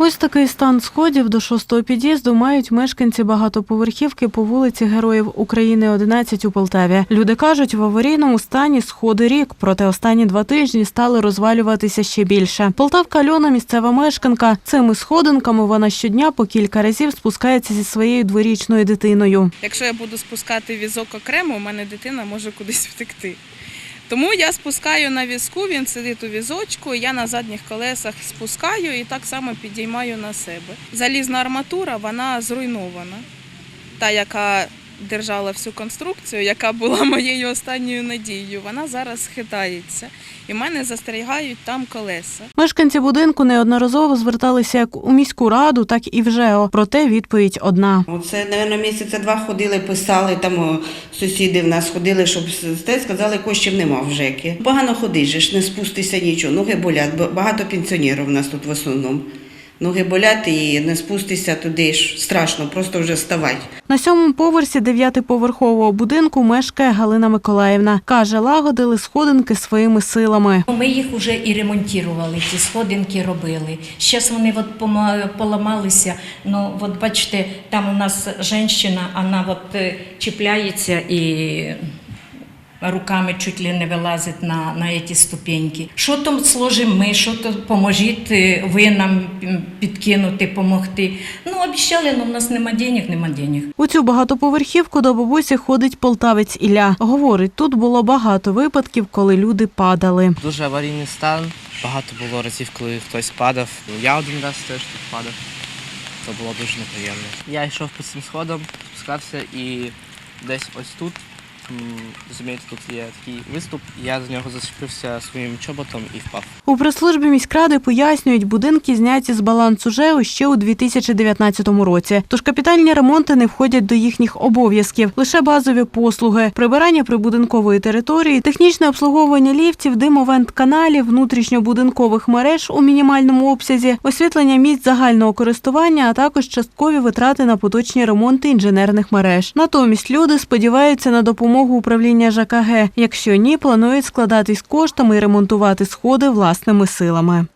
Ось такий стан сходів до шостого під'їзду мають мешканці багатоповерхівки по вулиці Героїв України 11 у Полтаві. Люди кажуть, в аварійному стані сходи рік, проте останні два тижні стали розвалюватися ще більше. Полтавка Альона, місцева мешканка, цими сходинками вона щодня по кілька разів спускається зі своєю дворічною дитиною. Якщо я буду спускати візок окремо, у мене дитина може кудись втекти. Тому я спускаю на візку, він сидить у візочку, я на задніх колесах спускаю і так само підіймаю на себе. Залізна арматура, вона зруйнована. Та, яка держала всю конструкцію, яка була моєю останньою надією, вона зараз хитається. І мене застерігають там колеса. Мешканці будинку неодноразово зверталися як у міську раду, так і в ЖЕО. Проте відповідь одна. Оце, напевно, місяця два ходили, писали, там сусіди в нас ходили, щоб те сказали, коштів нема в ЖЕКі. Погано ходиш, ж, не спустися нічого, ноги болять, бо багато пенсіонерів в нас тут в основному. Ноги болять і не спустися туди ж страшно, просто вже вставати. На сьомому поверсі дев'ятиповерхового будинку мешкає Галина Миколаївна. Каже, лагодили сходинки своїми силами. Ми їх вже і ремонтували, ті сходинки робили. Зараз вони от пома- поламалися. Ну, от бачите, там у нас жінка, вона от е, чіпляється і руками чуть ли не вилазить на, на ці ступеньки. Що там сложимо ми, що то поможіть е, ви нам підкинути, допомогти. Ну, обіцяли, але в нас нема денег, нема денег. У цю багатоповерхівку до бабусі ходить полтавець Ілля. Говорить, тут було багато випадків, коли люди падали. Дуже аварійний стан. Багато було разів, коли хтось падав. Я один раз теж тут падав. Це було дуже неприємно. Я йшов по цим сходам, спускався і десь ось тут. М, Розумієте, тут є такий виступ. Я за нього зачепився своїм чоботом і впав. У прес-службі міськради пояснюють, будинки зняті з балансу ЖЕО ще у 2019 році. Тож капітальні ремонти не входять до їхніх обов'язків. Лише базові послуги, прибирання прибудинкової території, технічне обслуговування ліфтів, димовент каналів, внутрішньобудинкових мереж у мінімальному обсязі, освітлення місць загального користування, а також часткові витрати на поточні ремонти інженерних мереж. Натомість люди сподіваються на допомогу управління ЖКГ. Якщо ні, планують складатись коштами і ремонтувати сходи власними силами.